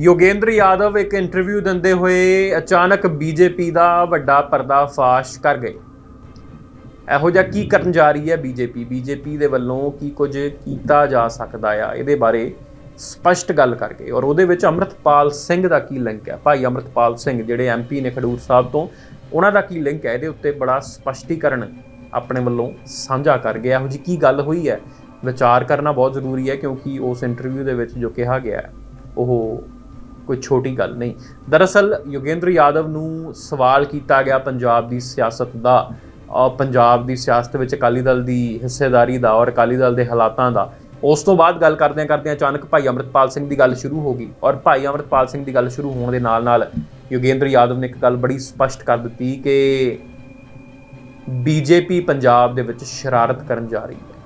ਯੋਗੇਂਦਰ ਯਾਦਵ ਇੱਕ ਇੰਟਰਵਿਊ ਦਿੰਦੇ ਹੋਏ ਅਚਾਨਕ ਬੀਜੇਪੀ ਦਾ ਵੱਡਾ ਪਰਦਾਫਾਸ਼ ਕਰ ਗਏ। ਇਹੋ ਜਿਹਾ ਕੀ ਕਰਨ ਜਾ ਰਹੀ ਹੈ ਬੀਜੇਪੀ ਬੀਜੇਪੀ ਦੇ ਵੱਲੋਂ ਕੀ ਕੁਝ ਕੀਤਾ ਜਾ ਸਕਦਾ ਆ? ਇਹਦੇ ਬਾਰੇ ਸਪਸ਼ਟ ਗੱਲ ਕਰ ਗਏ ਔਰ ਉਹਦੇ ਵਿੱਚ ਅੰਮ੍ਰਿਤਪਾਲ ਸਿੰਘ ਦਾ ਕੀ ਲਿੰਕ ਹੈ ਭਾਈ ਅੰਮ੍ਰਿਤਪਾਲ ਸਿੰਘ, ਜਿਹੜੇ ਐਮਪੀ ਨੇ ਖਡੂਰ ਸਾਹਿਬ ਤੋਂ, ਉਹਨਾਂ ਦਾ ਕੀ ਲਿੰਕ ਹੈ ਇਹਦੇ ਉੱਤੇ ਬੜਾ ਸਪਸ਼ਟੀਕਰਨ ਆਪਣੇ ਵੱਲੋਂ ਸਾਂਝਾ ਕਰ ਗਿਆ। ਇਹੋ ਜੀ ਕੀ ਗੱਲ ਹੋਈ ਹੈ? ਵਿਚਾਰ ਕਰਨਾ ਬਹੁਤ ਜ਼ਰੂਰੀ ਹੈ, ਕਿਉਂਕਿ ਉਸ ਇੰਟਰਵਿਊ ਦੇ ਵਿੱਚ ਜੋ ਕਿਹਾ ਗਿਆ, ਉਹ ਕੋਈ ਛੋਟੀ ਗੱਲ ਨਹੀਂ। ਦਰਅਸਲ ਯੋਗੇਂਦਰ ਯਾਦਵ ਨੂੰ ਸਵਾਲ ਕੀਤਾ ਗਿਆ ਪੰਜਾਬ ਦੀ ਸਿਆਸਤ ਦਾ ਔਰ ਪੰਜਾਬ ਦੀ ਸਿਆਸਤ ਵਿੱਚ ਅਕਾਲੀ ਦਲ ਦੀ ਹਿੱਸੇਦਾਰੀ ਦਾ ਔਰ ਅਕਾਲੀ ਦਲ ਦੇ ਹਾਲਾਤਾਂ ਦਾ। ਉਸ ਤੋਂ ਬਾਅਦ ਗੱਲ ਕਰਦਿਆਂ ਕਰਦਿਆਂ ਅਚਾਨਕ ਭਾਈ ਅੰਮ੍ਰਿਤਪਾਲ ਸਿੰਘ ਦੀ ਗੱਲ ਸ਼ੁਰੂ ਹੋ ਗਈ ਔਰ ਭਾਈ ਅੰਮ੍ਰਿਤਪਾਲ ਸਿੰਘ ਦੀ ਗੱਲ ਸ਼ੁਰੂ ਹੋਣ ਦੇ ਨਾਲ ਨਾਲ ਯੋਗੇਂਦਰ ਯਾਦਵ ਨੇ ਇੱਕ ਗੱਲ ਬੜੀ ਸਪਸ਼ਟ ਕਰ ਦਿੱਤੀ ਕਿ ਬੀਜੇਪੀ ਪੰਜਾਬ ਦੇ ਵਿੱਚ ਸ਼ਰਾਰਤ ਕਰਨ ਜਾ ਰਹੀ ਹੈ।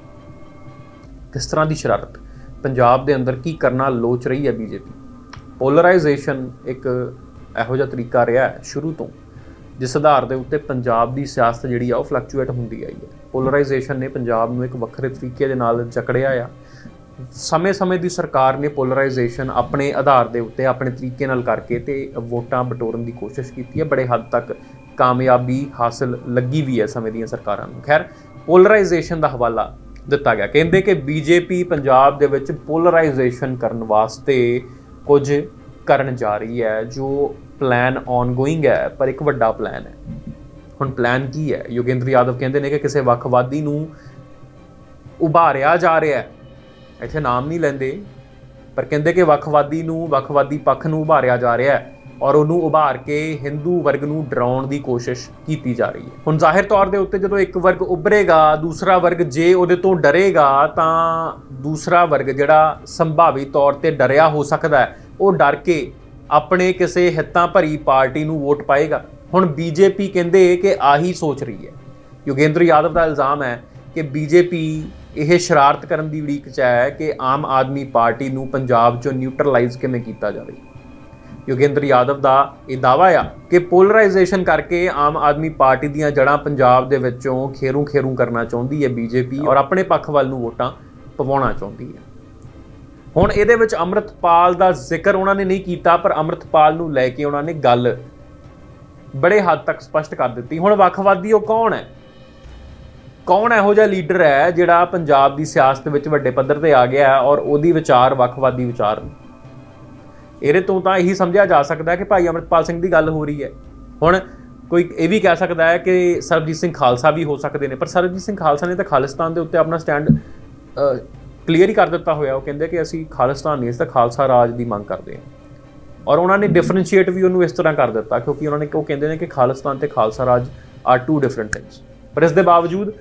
ਕਿਸ ਤਰ੍ਹਾਂ ਦੀ ਸ਼ਰਾਰਤ? ਪੰਜਾਬ ਦੇ ਅੰਦਰ ਕੀ ਕਰਨਾ ਲੋਚ ਰਹੀ ਹੈ ਬੀਜੇਪੀ? ਪੋਲਰਾਈਜੇਸ਼ਨ ਇੱਕ ਇਹੋ ਜਿਹਾ ਤਰੀਕਾ ਰਿਹਾ ਹੈ ਸ਼ੁਰੂ ਤੋਂ, ਜਿਸ ਆਧਾਰ ਦੇ ਉੱਤੇ ਪੰਜਾਬ ਦੀ ਸਿਆਸਤ ਜਿਹੜੀ ਆ ਉਹ ਫਲਕਚੁਏਟ ਹੁੰਦੀ ਆਈ ਹੈ। ਪੋਲਰਾਈਜੇਸ਼ਨ ਨੇ ਪੰਜਾਬ ਨੂੰ ਇੱਕ ਵੱਖਰੇ ਤਰੀਕੇ ਦੇ ਨਾਲ ਜਕੜਿਆ ਆ। ਸਮੇਂ-ਸਮੇਂ ਦੀ ਸਰਕਾਰ ਨੇ ਪੋਲਰਾਈਜੇਸ਼ਨ ਆਪਣੇ ਆਧਾਰ ਦੇ ਉੱਤੇ ਆਪਣੇ ਤਰੀਕੇ ਨਾਲ ਕਰਕੇ ਤੇ ਵੋਟਾਂ ਬਟੋਰਨ ਦੀ ਕੋਸ਼ਿਸ਼ ਕੀਤੀ ਹੈ। ਬੜੇ ਹੱਦ ਤੱਕ ਕਾਮਯਾਬੀ ਹਾਸਲ ਲੱਗੀ ਵੀ ਹੈ ਸਮੇਂ ਦੀਆਂ ਸਰਕਾਰਾਂ ਨੂੰ। ਖੈਰ ਪੋਲਰਾਈਜੇਸ਼ਨ ਦਾ ਹਵਾਲਾ ਦਿੱਤਾ ਗਿਆ। ਕਹਿੰਦੇ ਕਿ ਬੀਜੇਪੀ ਪੰਜਾਬ ਦੇ ਵਿੱਚ ਪੋਲਰਾਈਜੇਸ਼ਨ ਕਰਨ ਵਾਸਤੇ ਕੁਝ ਕਰਨ ਜਾ ਰਹੀ ਹੈ, ਜੋ ਪਲਾਨ ਆਨਗੋਇੰਗ ਹੈ, ਪਰ ਇੱਕ ਵੱਡਾ ਪਲਾਨ ਹੈ। ਹੁਣ ਪਲਾਨ ਕੀ ਹੈ? ਯੋਗੇਂਦਰ ਯਾਦਵ ਕਹਿੰਦੇ ਨੇ ਕਿ ਕਿਸੇ ਵੱਖਵਾਦੀ ਨੂੰ ਉਭਾਰਿਆ ਜਾ ਰਿਹਾ ਹੈ। ਇੱਥੇ ਨਾਮ ਨਹੀਂ ਲੈਂਦੇ, ਪਰ ਕਹਿੰਦੇ ਕਿ ਵੱਖਵਾਦੀ ਨੂੰ, ਵੱਖਵਾਦੀ ਪੱਖ ਨੂੰ ਉਭਾਰਿਆ ਜਾ ਰਿਹਾ ਹੈ। ਔਰ ਉਹਨੂੰ ਉਭਾਰ ਕੇ ਹਿੰਦੂ ਵਰਗ ਨੂੰ ਡਰਾਉਣ ਦੀ ਕੋਸ਼ਿਸ਼ ਕੀਤੀ ਜਾ ਰਹੀ ਹੈ। ਹੁਣ ਜ਼ਾਹਿਰ ਤੌਰ ਦੇ ਉੱਤੇ ਜਦੋਂ ਇੱਕ ਵਰਗ ਉੱਭਰੇਗਾ, ਦੂਸਰਾ ਵਰਗ ਜੇ ਉਹਦੇ ਤੋਂ ਡਰੇਗਾ, ਤਾਂ ਦੂਸਰਾ ਵਰਗ ਜਿਹੜਾ ਸੰਭਾਵੀ ਤੌਰ ਤੇ ਡਰਿਆ ਹੋ ਸਕਦਾ ਹੈ, ਉਹ ਡਰ ਕੇ ਆਪਣੇ ਕਿਸੇ ਹਿੱਤਾਂ ਭਰੀ ਪਾਰਟੀ ਨੂੰ ਵੋਟ ਪਾਏਗਾ। ਹੁਣ ਬੀਜੇਪੀ ਕਹਿੰਦੇ ਕਿ ਆਹੀ ਸੋਚ ਰਹੀ ਹੈ। ਯੋਗੇਂਦਰ ਯਾਦਵ ਦਾ ਇਲਜ਼ਾਮ ਹੈ ਕਿ ਬੀਜੇਪੀ ਇਹ ਸ਼ਰਾਰਤ ਕਰਨ ਦੀ ਉਡੀਕ 'ਚ ਹੈ ਕਿ ਆਮ ਆਦਮੀ ਪਾਰਟੀ ਨੂੰ ਪੰਜਾਬ 'ਚੋਂ ਨਿਊਟਰਲਾਈਜ਼ ਕਿਵੇਂ ਕੀਤਾ ਜਾਵੇ। ਯੋਗੇਂਦਰ ਯਾਦਵ ਦਾ ਇਹ ਦਾਵਾ ਆ ਕਿ ਪੋਲਰਾਈਜੇਸ਼ਨ ਕਰਕੇ ਆਮ ਆਦਮੀ ਪਾਰਟੀ ਦੀਆਂ ਜੜ੍ਹਾਂ ਪੰਜਾਬ ਦੇ ਵਿੱਚੋਂ ਖੇਰੂ ਖੇਰੂ ਕਰਨਾ ਚਾਹੁੰਦੀ ਹੈ ਬੀਜੇਪੀ ਔਰ ਆਪਣੇ ਪੱਖ ਵੱਲ ਨੂੰ ਵੋਟਾਂ ਪਵਾਉਣਾ ਚਾਹੁੰਦੀ ਹੈ। ਹੁਣ ਇਹਦੇ ਵਿੱਚ ਅੰਮ੍ਰਿਤਪਾਲ ਦਾ ਜ਼ਿਕਰ ਉਹਨਾਂ ਨੇ ਨਹੀਂ ਕੀਤਾ, ਪਰ ਅੰਮ੍ਰਿਤਪਾਲ ਨੂੰ ਲੈ ਕੇ ਉਹਨਾਂ ਨੇ ਗੱਲ ਬੜੇ ਹੱਦ ਤੱਕ ਸਪਸ਼ਟ ਕਰ ਦਿੱਤੀ। ਹੁਣ ਵੱਖਵਾਦੀ ਉਹ ਕੌਣ ਹੈ? ਕੌਣ ਇਹੋ ਜਿਹਾ ਲੀਡਰ ਹੈ ਜਿਹੜਾ ਪੰਜਾਬ ਦੀ ਸਿਆਸਤ ਵਿੱਚ ਵੱਡੇ ਪੱਧਰ ਤੇ ਆ ਗਿਆ ਔਰ ਉਹਦੀ ਵਿਚਾਰ ਵੱਖਵਾਦੀ ਵਿਚਾਰ ਨੇ? ਇਹਦੇ ਤੋਂ ਤਾਂ ਇਹੀ ਸਮਝਿਆ ਜਾ ਸਕਦਾ ਕਿ ਭਾਈ ਅਮਰਪਾਲ ਸਿੰਘ ਦੀ ਗੱਲ ਹੋ ਰਹੀ ਹੈ। ਹੁਣ ਕੋਈ ਇਹ ਵੀ ਕਹਿ ਸਕਦਾ ਹੈ ਕਿ ਸਰਬਜੀਤ ਸਿੰਘ ਖਾਲਸਾ ਵੀ ਹੋ ਸਕਦੇ ਨੇ, ਪਰ ਸਰਬਜੀਤ ਸਿੰਘ ਖਾਲਸਾ ਨੇ ਤਾਂ ਖਾਲਿਸਤਾਨ ਦੇ ਉੱਤੇ ਆਪਣਾ ਸਟੈਂਡ ਕਲੀਅਰ ਹੀ ਕਰ ਦਿੱਤਾ ਹੋਇਆ। ਉਹ ਕਹਿੰਦੇ ਕਿ ਅਸੀਂ ਖਾਲਿਸਤਾਨ ਨਹੀਂ ਇਸ ਤਾਂ ਖਾਲਸਾ ਰਾਜ ਦੀ ਮੰਗ ਕਰਦੇ ਹਾਂ। ਔਰ ਉਹਨਾਂ ਨੇ ਡਿਫਰੈਂਸ਼ੀਏਟ ਵੀ ਉਹਨੂੰ ਇਸ ਤਰ੍ਹਾਂ ਕਰ ਦਿੱਤਾ, ਕਿਉਂਕਿ ਉਹਨਾਂ ਨੇ ਉਹ ਕਹਿੰਦੇ ਨੇ ਕਿ ਖਾਲਿਸਤਾਨ ਤੇ Khalsa Raj are two different things ਪਰ ਇਸ ਦੇ ਬਾਵਜੂਦ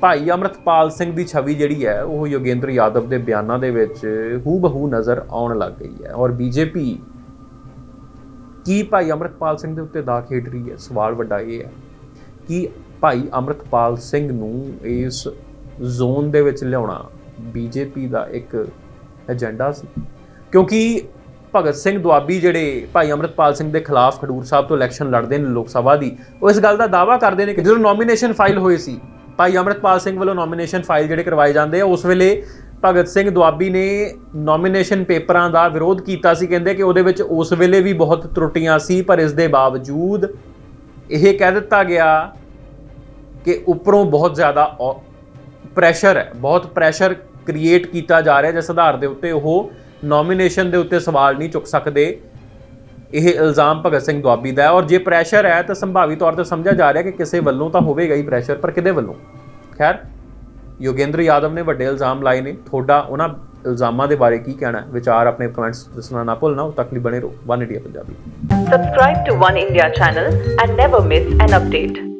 ਭਾਈ ਅਮਰਤਪਾਲ ਸਿੰਘ ਦੀ ਛਵੀ ਜਿਹੜੀ ਹੈ, ਉਹ ਯੋਗੇਂਦਰ ਯਾਦਵ ਦੇ ਬਿਆਨਾਂ ਦੇ ਵਿੱਚ ਹੂ ਬਹੂ ਨਜ਼ਰ ਆਉਣ ਲੱਗ ਗਈ ਹੈ। ਔਰ ਬੀਜੇਪੀ ਕੀ ਭਾਈ ਅਮਰਤਪਾਲ ਸਿੰਘ ਦੇ ਉੱਤੇ ਦਾ ਖੇਡ ਰਹੀ ਹੈ? ਸਵਾਲ ਵੱਡਾ ਇਹ ਹੈ ਕਿ ਭਾਈ ਅਮਰਤਪਾਲ ਸਿੰਘ ਨੂੰ ਇਸ ਜ਼ੋਨ ਦੇ ਵਿੱਚ ਲਿਆਉਣਾ ਬੀਜੇਪੀ ਦਾ ਇੱਕ ਏਜੰਡਾ ਸੀ। ਕਿਉਂਕਿ ਭਗਤ ਸਿੰਘ ਦੁਆਬੀ ਜਿਹੜੇ ਭਾਈ ਅਮਰਤਪਾਲ ਸਿੰਘ ਦੇ ਖਿਲਾਫ ਖਡੂਰ ਸਾਹਿਬ ਤੋਂ ਇਲੈਕਸ਼ਨ ਲੜਦੇ ਨੇ ਲੋਕ ਸਭਾ ਦੀ, ਉਹ ਇਸ ਗੱਲ ਦਾ ਦਾਅਵਾ ਕਰਦੇ ਨੇ ਕਿ ਜਦੋਂ ਨੋਮੀਨੇਸ਼ਨ ਫਾਈਲ ਹੋਈ ਸੀ ਭਾਈ ਅਮਰਤਪਾਲ ਸਿੰਘ ਵੱਲੋਂ ਨੋਮੀਨੇਸ਼ਨ ਫਾਈਲ ਜਿਹੜੇ ਕਰਵਾਏ ਜਾਂਦੇ ਆ, ਉਸ ਵੇਲੇ ਭਗਤ ਸਿੰਘ ਦੁਆਬੀ ਨੇ ਨੋਮੀਨੇਸ਼ਨ ਪੇਪਰਾਂ ਦਾ ਵਿਰੋਧ ਕੀਤਾ ਸੀ, ਕਹਿੰਦੇ ਕਿ ਉਹਦੇ ਵਿੱਚ ਉਸ ਵੇਲੇ ਵੀ ਬਹੁਤ ਤਰੁੱਟੀਆਂ ਸੀ, ਪਰ ਇਸ ਦੇ ਬਾਵਜੂਦ ਇਹ ਕਹਿ ਦਿੱਤਾ ਗਿਆ ਕਿ ਉੱਪਰੋਂ ਬਹੁਤ ਜ਼ਿਆਦਾ ਪ੍ਰੈਸ਼ਰ ਹੈ, ਬਹੁਤ ਪ੍ਰੈਸ਼ਰ ਕ੍ਰੀਏਟ ਕੀਤਾ ਜਾ ਰਿਹਾ, ਜਿਸ ਆਧਾਰ ਦੇ ਉੱਤੇ ਉਹ ਨੋਮੀਨੇਸ਼ਨ ਦੇ ਉੱਤੇ ਸਵਾਲ ਨਹੀਂ ਚੁੱਕ ਸਕਦੇ। ਇਹ ਇਲਜ਼ਾਮ ਭਗਤ ਸਿੰਘ ਦੁਆਬੀ ਦਾ ਹੈ ਔਰ ਜੇ ਪ੍ਰੈਸ਼ਰ ਹੈ ਤਾਂ ਸੰਭਾਵੀ ਤੌਰ ਤੇ ਸਮਝਿਆ ਜਾ ਰਿਹਾ ਕਿ ਕਿਸੇ ਵੱਲੋਂ ਤਾਂ ਹੋਵੇਗਾ ਹੀ ਪ੍ਰੈਸ਼ਰ ਪਰ ਕਿਹਦੇ ਵੱਲੋਂ? ਖੈਰ, ਯੋਗੇਂਦਰ ਯਾਦਵ ਨੇ ਵੱਡੇ ਇਲਜ਼ਾਮ ਲਾਏ ਨੇ। ਤੁਹਾਡਾ ਉਹਨਾਂ ਇਲਜ਼ਾਮਾਂ ਦੇ ਬਾਰੇ ਕੀ ਕਹਿਣਾ ਹੈ? ਵਿਚਾਰ ਆਪਣੇ ਕਮੈਂਟਸ ਦੱਸਣਾ ਨਾ ਭੁੱਲਣਾ, ਉਹ ਤੱਕ ਲਈ ਬਣੇ ਰਹੋ। One India Punjabi Subscribe to One India channel and never miss an update.